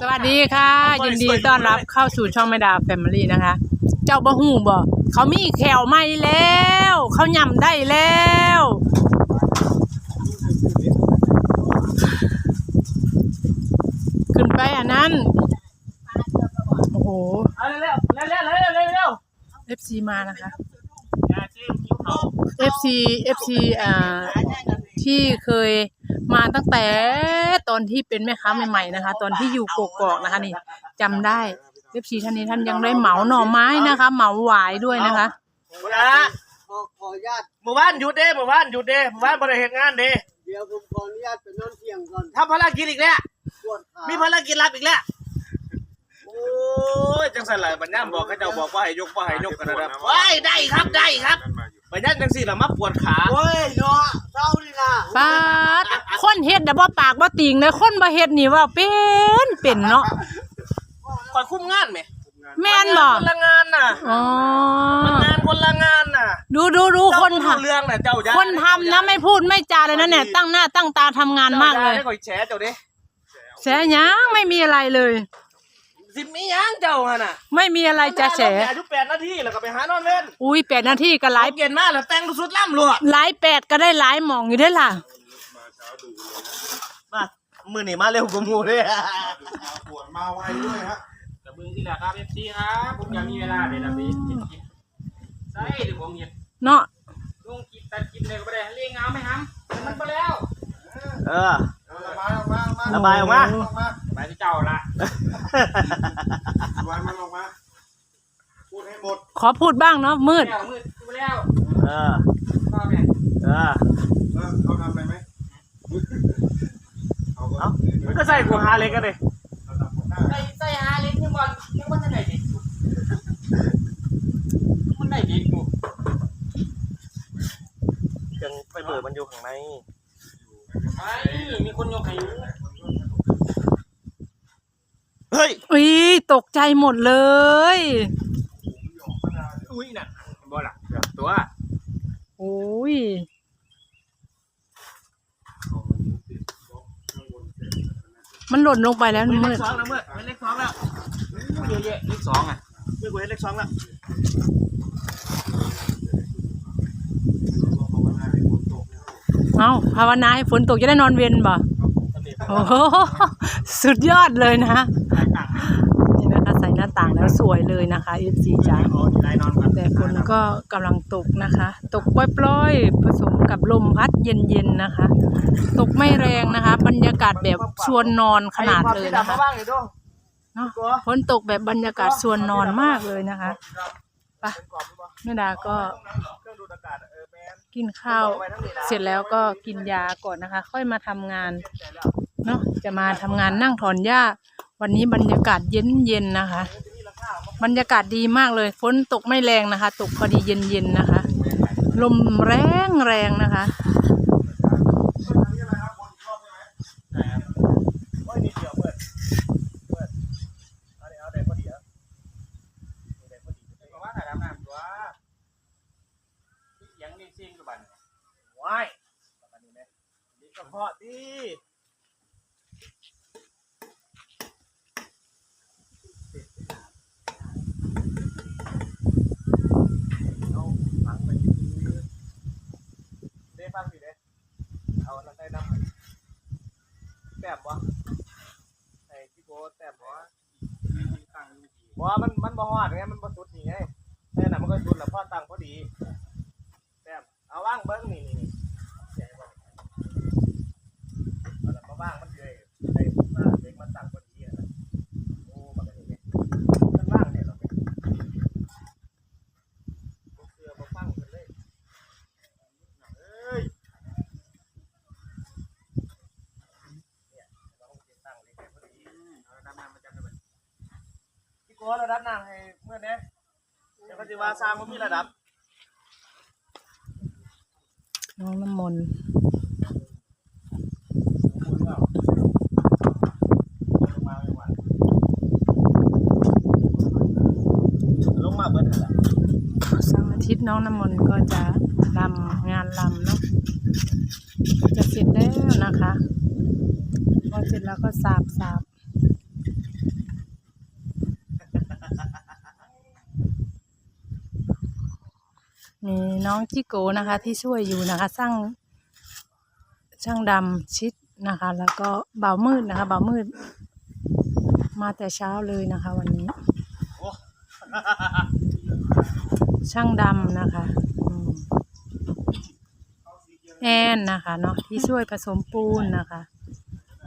สวัสดีค่ะ ยินดีต้อนรับเข้าสู่ช่องแม่ดาแฟมิลี่นะคะ เจ้าบ่ฮู้บ่เขามีแขวใหม่แล้ว เขาย่ำได้แล้ว ขึ้นไปอันนั้น โอ้โหเอาเร็วเร็วเร็วเร็วเร็วเร็ว FC มานะคะอย่าจิ้มยิ้วเขา FC FC อ่าที่เคย มาตั้งแต่ตอนที่เป็นแม่ค้าใหม่ๆนะคะ ตอนที่อยู่กกอกนะคะนี่จำได้ FC ท่านนี้ท่านยังได้เหมาหน่อไม้นะคะ เหมาหวายด้วยนะคะหมดละขอขออนุญาตหมู่บ้านหยุดเด้หมู่บ้านหยุดเด้หมู่บ้านบริเหตุงานเด้เดี๋ยวผมขออนุญาตไปนอนเที่ยงก่อนทำภารกิจอีกแล้วปวดขามีภารกิจลับอีกแล้วโอ้ยจังสันเลยบัญญัติบอกเขาเจ้าบอกว่าให้ยกว่าให้ยกกันนะครับว้ายได้ครับได้ครับ บัญญัติจังสี่ละมาปวดขาโอ้ยเนาะเศร้าดีนะปาดคนเฮ็ดแต่บ่ปากบ่ติงเลยคนบ่เฮ็ดนี่ว่าเป็นเป็นเนาะคอยคุ้มงานไหมแม่นบ่คนละงานน่ะอ๋อมันงานคนละงานน่ะดูดูดูคนเจ้าทำรู้เรื่องน่ะเจ้าอย่าคนทำนะไม่พูดไม่จาเลยนะเนี่ยตั้งหน้าตั้งตาทำงานมากเลยจ้อย่ได้คอยแฉเจ้าเด้แฉหยังไม่มีอะไรเลย สิมีหยังเจ้าฮะน่ะไม่มีอะไรจะแฉอายุแปดนาทีแล้วก็ไปหานอนเล่นอุ้ยแปดนาทีก็หหลาลายยเย็นมากแล้วแต่งสุดล่ำรัวหลายแปดก็ได้หลายหมองอยู่ได้อล่ะมามือนี่มาเร็วกว่าหมูเลยปวดมาไวด้วยฮะกับมึงที่แหละครับเอฟซีครับผมยังมีเวลาเดี๋ยวนะพี่ใช่เดี๋ยวผมเห็นเนาะลงกินตัดกินเลยก็ไม่ได้เลี้ยงเอาไหมครับมันไปแล้ว เออเอาระบายออกมาออกมาระบายออกมาออกมา ไปที่เจ้าละระบายมันออกมา พูดให้หมดขอพูดบ้างเนาะมืด แล้วมืดไปแล้วเออก็แม่เออ แล้วเขาทำอะไรไหมเอาก็เอ้ามันก็ใส่กูหาเล็กกันเลยเราทำหน้าใส่ใส่ฮาเล็กยังบอลยังบอลจะไหนดิมันไหนดิกูเครื่องไฟเบอร์มันอยู่ข้างในไอ้มีคนยกให้อยู่ เฮ้ยอุ้ยตกใจหมดเลยอุ้ยน่ะบอลล่ะตัวโอ้ยมันหล่นลงไปแล้วเล็มืกดสองแล้วเมื่อเล็กสองแล้วเยอะแยะเลขสองอะเมื่อกูเห็นเล็กสองแล้วเอาภาวนาให้ฝนตกจะได้นอนเวียนบ่ โอ้โหสุดยอดเลยนะ นี่นะคะใส่หน้าต่างแล้วสวยเลยนะคะ FC จ๋าอ๋อที่ได้นอนกันแต่ฝนก็กำลังตกนะคะ ตกปล่อยๆ ผสมกับลมพัดเย็นๆนะคะ ตกไม่แรงนะคะ บรรยากาศแบบชวนนอนขนาดเลยนะคะบ้างเลยด้วยเนาะฝนตกแบบบรรยากาศชวนนอนมากเลยนะคะไปแม่ดาก็เครื่องดูดอากาศเออแมนกินข้าวเสร็จแล้วก็กินยาก่อนนะคะ ค่อยมาทำงาน เนาะจะมาทำงานนั่งถอนหญ้า วันนี้บรรยากาศเย็นๆนนะคะ บรรยากาศดีมากเลยฝนตกไม่แรงนะคะ ตกพอดีเย็นๆนนะคะ ลมแรงแรงนะคะโอ้ยนิดเดียวเพื่อนเพื่อนเอาเดี๋ยวเอาเดี๋ยวพอดีอะเดี๋ยวพอดี บอกว่าถ่ายทำงานตัวยังเลี้ยงซิ่งกับบัน ว้ายประมาณนี้ไหมนี่ก็พอดี เอาฟังไปดีๆได้ฟังสิเด้เอาแล้วได้นำแต้มบ่ไอ้ที่โบแต้มบ่บ่มันมันบ่ฮอดไงมันบ่สุดนี่ไงแต่น่ะมันก็สุดแล้วพอตังพอดีแต้มเอาว่างเบิ้งนี่นี่นี่ใหญ่บ่เอาละมาว่างมันเลยได้มาเด็กมาตั้งพอดีอะนะโอ้มันก็นี่ไงมันว่างเนี่ยเราเป็นบ่เสือบ่ฟังกันเลยเอ้ยเนี่ยเราต้องเก็บตั้งเลยแค่พอดีเอาระดับน้ำมาจับได้บัด พี่โก้ระดับน้ำให้เมื่อเนี้ยเดี๋ยวเขาจะว่าสร้างมันมีระดับน้องน้ำมนต์ลงมาเบิ้ลนั่นแหละเสาร์อาทิตย์น้องน้ำมนต์ก็จะลำงานลำเนาะจะเสร็จแล้วนะคะ พอเสร็จแล้วก็สาบสาบ มีน้องจิโกนะคะ ที่ช่วยอยู่นะคะ สร้างช่างดำชิดนะคะ แล้วก็เบามืดนะคะเบามืด มาแต่เช้าเลยนะคะ วันนี้ ช่างดำนะคะอืมแอนนะคะเนาะที่ช่วยผสมปูนนะคะ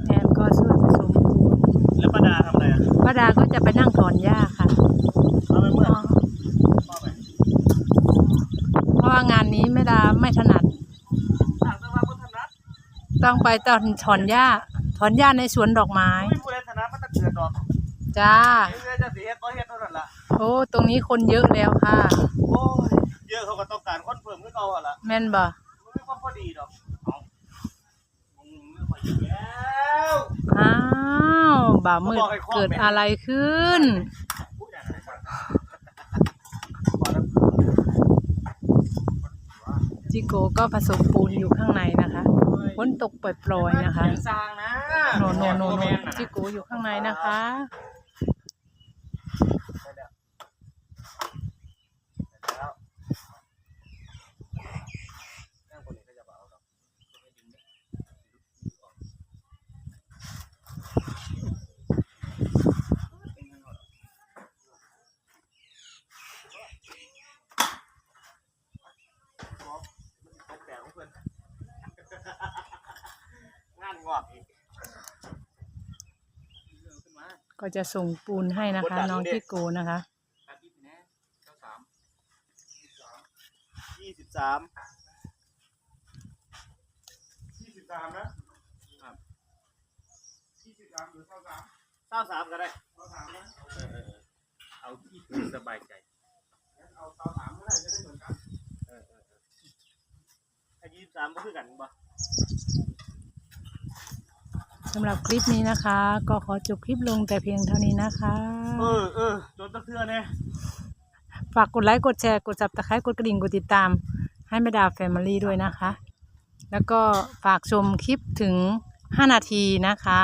แอนก็ช่วยผสมปูนแล้วป้าดาทำอะไรอะป้าดาก็จะไปนั่งถอนหญ้าค่ะทำไมเมื่อพ่อไป เพราะ ว่างานนี้แม่ดาไม่ถนัด ต่างจังหวัดพุทธนัทต้องไปตอนถอนหญ้าถอนหญ้าในสวนดอกไม้ ไม่พูดในฐานะมันตะเกียดดอกจ้าเอ้ยจะสีเฮ็ดก็เฮ็ดเท่านั้นล่ะโอ้ตรงนี้คนเยอะแล้วค่ะ โอ้ยเยอะเขาก็ต้องการคนเพิ่มขึ้นเอาอะล่ะแม่นบ่มันไม่ความพอดีดอกเอามึงไม่ค่อยอยู่แล้วอ้าวบ่าวมืดเกิดอะไรขึ้น พูดอย่างไรก่อนพอแล้ว จิโกก็ผสมปูนอยู่ข้างในนะคะฝนตกปล่อยๆนะคะเสียงซางนะโนโนโนตัวโนแมนน่ะจิโกอยู่ข้างในนะคะ ได้แล้วได้แล้วนั่งคนนี้ก็จะเบาดอกไม่ดึงเนี่ยตกแต่ของเพื่อน งอกอีกขึ้นมาก็จะส่งปูนให้นะคะ น้องจิโกนะคะอาทิตย์นี้เจ้าสามยี่สิบสามยี่สิบสามนะยี่สิบสามหรือเท่าสามเก้าสามก็ได้เท่าสามนะเอาที่คุณสบายใจเอาเท่าสามก็ได้จะได้เหมือนกันถ้ายี่สิบสามก็คือกันบ่ สำหรับคลิปนี้นะคะ ก็ขอจบคลิปลงแต่เพียงเท่านี้นะคะ เออเออจนตะเทือเนี่ยฝากกดไลค์กดแชร์กดจับตะไคร้กดกระดิ่งกดติดตาม ให้แม่ดาแฟมิลี่ด้วยนะคะ แล้วก็ฝากชมคลิปถึง 5 นาทีนะคะ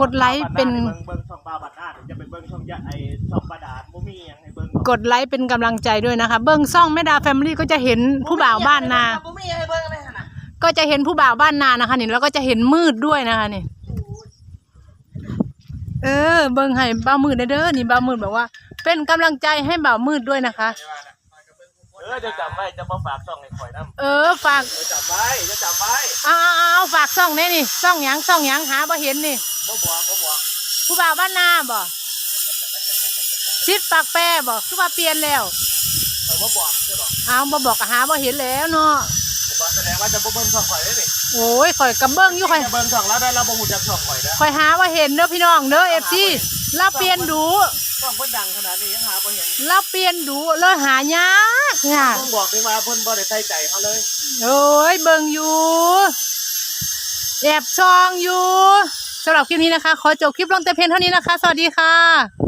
กดไลค์เป็น เบิ่งเบิ่งช่องปลาบัดหน้าเดี๋ยวจะไปเบิ่งช่องยะไอช่องปลาดาดบ่มีหยังให้เบิ่งกดไลค์เป็นกำลังใจด้วยนะคะ เบิ้งซ่องแม่ดาแฟมิลี่ก็จะเห็นผู้บ่าวบ้านนา บ่มีให้เบิ่งเลยหั่นน่ะ ก็จะเห็นผู้บ่าวบ้านนานะคะนี่แล้วก็จะเห็นมืดด้วยนะคะนี่เออ เบิ้งให้บ่าวมืดเด้อนี่บ่าวมืดแบบว่า เป็นกำลังใจให้บ่าวมืดด้วยนะคะ เออจะจำไว้จะมาฝากช่องให้ข่อยนำเออฝากจะจำไว้จะจำไว้เอาเอาเอาเอาฝากซ่องแน่นี่ซ่องหยังซ่องหยังหาบ่เห็นนี่ บ่บอกบ่บอกผู้บ่าวบ้านนาบ่ชิดปากแป้บ่คือว่าเปลี่ยนแล้วข่อยบ่บอกใช่บ่เอาบ่บอกก็หาบ่เห็นแล้วเนาะผมบอก แสดงว่าจะบ่เบิ่งช่องข่อยเด้นี่โอ้ยข่อยกำเบิ้งอยู่ข่อยจะเบิ่งช่องแล้วได้เราบ่ฮู้จักช่องข่อยนะข่อยหาว่าเห็นเด้อพี่น้องเด้อ FC เราเปลี่ยนดูช่องเพิ่นดังขนาดนี้ยังหาบ่เห็นเราเปลี่ยนดูเลยหายากยากต้องบอกถึงว่าเพิ่นบ่ได้ใส่ใจเฮาเลยโอ้ยเบิ่งอยู่แอบซองอยู่สำหรับคลิปนี้นะคะ ขอจบคลิปลงแต่เพียงเท่านี้นะคะ สวัสดีค่ะ